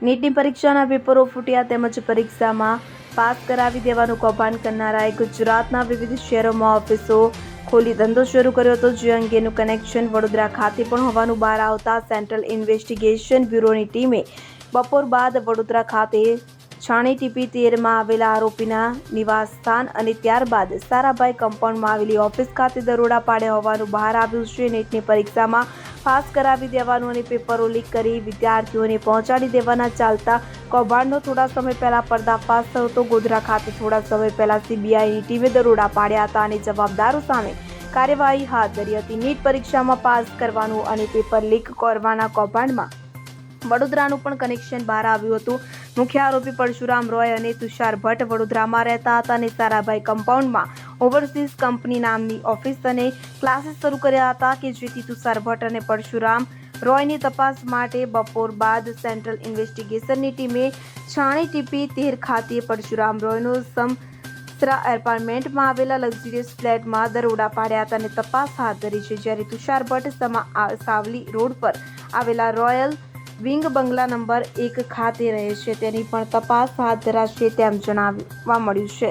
નીટની પરીક્ષાના પેપરો ફૂટ્યા તેમજ પરીક્ષામાં પાસ કરાવી દેવાનું કૌભાંડ કરનારાએ ગુજરાતના વિવિધ શહેરોમાં ઓફિસો ખોલી ધંધો શરૂ કર્યો હતો, જે અંગેનું કનેક્શન વડોદરા ખાતે પણ હોવાનું બહાર આવતા સેન્ટ્રલ ઇન્વેસ્ટિગેશન બ્યુરોની ટીમે બપોર બાદ વડોદરા ખાતે છાણી ટીપી તેરમાં આવેલા આરોપીના નિવાસ સ્થાન અને ત્યારબાદ સારાભાઈ કમ્પાઉન્ડમાં આવેલી ઓફિસ ખાતે દરોડા પાડ્યા હોવાનું બહાર આવ્યું છે. નીટની પરીક્ષામાં પાસ કરાવી દેવાનું અને પેપરો લીક કરી વિદ્યાર્થીઓને પહોંચાડી દેવાના ચાલતા કૌભાંડનો થોડા સમય પહેલા પર્દાફાશ થયો હતો. ગોધરા ખાતે થોડા સમય પહેલા સીબીઆઈની ટીમે દરોડા પાડ્યા હતા અને જવાબદારો સામે કાર્યવાહી હાથ ધરી હતી. નીટ પરીક્ષામાં પાસ કરવાનું અને પેપર લીક કરવાના કૌભાંડમાં વડોદરાનું પણ કનેક્શન બહાર આવ્યું હતું. મુખ્ય આરોપી પરશુરામ રોય અને તુષાર ભટ્ટ વડોદરામાં રહેતા હતા અને સારાભાઈ કમ્પાઉન્ડમાં ઓવરસીઝ કંપની નામની ઓફિસ અને ક્લાસીસ શરૂ કર્યા હતા કે જેથી તુષાર ભટ્ટ અને પરશુરામ રોયની તપાસ માટે બપોર બાદ સેન્ટ્રલ ઇન્વેસ્ટિગેશનની ટીમે છાણી ટીપી તેર ખાતે પરશુરામ રોયનો સમસરા એપાર્ટમેન્ટમાં આવેલા લક્ઝરિયસ ફ્લેટમાં દરોડા પાડ્યા હતા અને તપાસ હાથ ધરી છે જ્યારે તુષાર ભટ્ટ સમા સાવલી રોડ પર આવેલા રોયલ વિંગ બંગલા નંબર એક ખાતે રહે છે. તેની પણ તપાસ હાથ ધરાશે તેમ જણાવવા મળ્યું છે.